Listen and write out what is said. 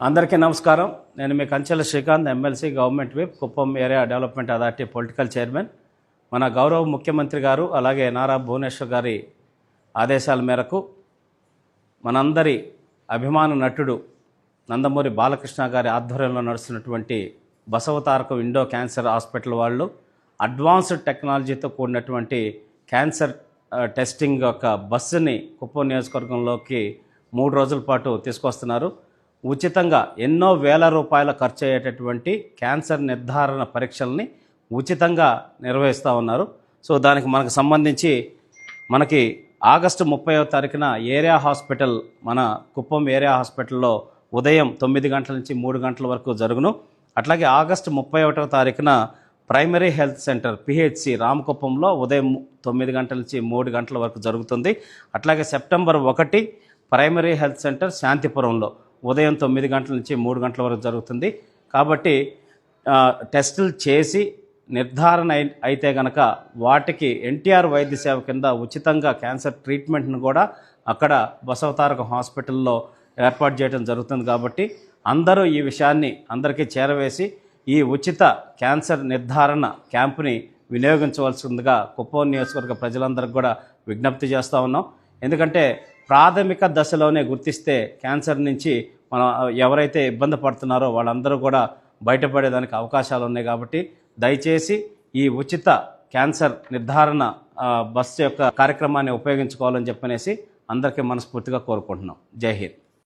అందరికీ నమస్కారం. నేను మీ Kanchela Srikanth MLC government whip Kuppam area development authority political chairman. మన గౌరవ ముఖ్యమంత్రి గారు అలాగే నారా భువనేశ్వర్ గారి ఆదేశాల మేరకు మనందరి అభిమాన నటుడు నందమూరి బాలకృష్ణ గారి ఆధ్వర్యంలో నడుస్తున్నటువంటి బసవతారక ఇండో క్యాన్సర్ హాస్పిటల్ వాళ్ళు అడ్వాన్స్డ్ టెక్నాలజీతో కూడినటువంటి క్యాన్సర్ టెస్టింగ్ యొక్క బస్సుని కుప్పం నియోజకవర్గంలోకి మూడు రోజుల పాటు తీసుకొస్తున్నారు. ఉచితంగా ఎన్నో వేల రూపాయల ఖర్చు అయ్యేటటువంటి క్యాన్సర్ నిర్ధారణ పరీక్షల్ని ఉచితంగా నిర్వహిస్తూ ఉన్నారు. సో దానికి మనకు సంబంధించి మనకి ఆగస్టు ముప్పైవ తారీఖున ఏరియా హాస్పిటల్ మన కుప్పం ఏరియా హాస్పిటల్లో ఉదయం తొమ్మిది గంటల నుంచి మూడు గంటల వరకు జరుగును. అట్లాగే ఆగస్టు ముప్పై ఒకటవ తారీఖున ప్రైమరీ హెల్త్ సెంటర్ పిహెచ్సి రామకుప్పంలో ఉదయం తొమ్మిది గంటల నుంచి మూడు గంటల వరకు జరుగుతుంది. అట్లాగే సెప్టెంబర్ ఒకటి ప్రైమరీ హెల్త్ సెంటర్ శాంతిపురంలో. ఉదయం తొమ్మిది గంటల నుంచి మూడు గంటల వరకు జరుగుతుంది. కాబట్టి టెస్టులు చేసి నిర్ధారణ అయితే గనక వాటికి ఎన్టీఆర్ వైద్య సేవ కింద ఉచితంగా క్యాన్సర్ ట్రీట్మెంట్ను కూడా అక్కడ బసవతారక హాస్పిటల్లో ఏర్పాటు చేయడం జరుగుతుంది కాబట్టి అందరూ ఈ విషయాన్ని అందరికీ చేరవేసి ఈ ఉచిత క్యాన్సర్ నిర్ధారణ క్యాంపుని వినియోగించవలసిందిగా కుప్పం నియోజకవర్గ ప్రజలందరికీ కూడా విజ్ఞప్తి చేస్తూ ఉన్నాం. ఎందుకంటే ప్రాథమిక దశలోనే గుర్తిస్తే క్యాన్సర్ నుంచి మనం ఎవరైతే ఇబ్బంది పడుతున్నారో వాళ్ళందరూ కూడా బయటపడేదానికి అవకాశాలు ఉన్నాయి కాబట్టి దయచేసి ఈ ఉచిత క్యాన్సర్ నిర్ధారణ బస్సు యొక్క కార్యక్రమాన్ని ఉపయోగించుకోవాలని చెప్పనేసి అందరికీ మనస్ఫూర్తిగా కోరుకుంటున్నాం. జై హింద్.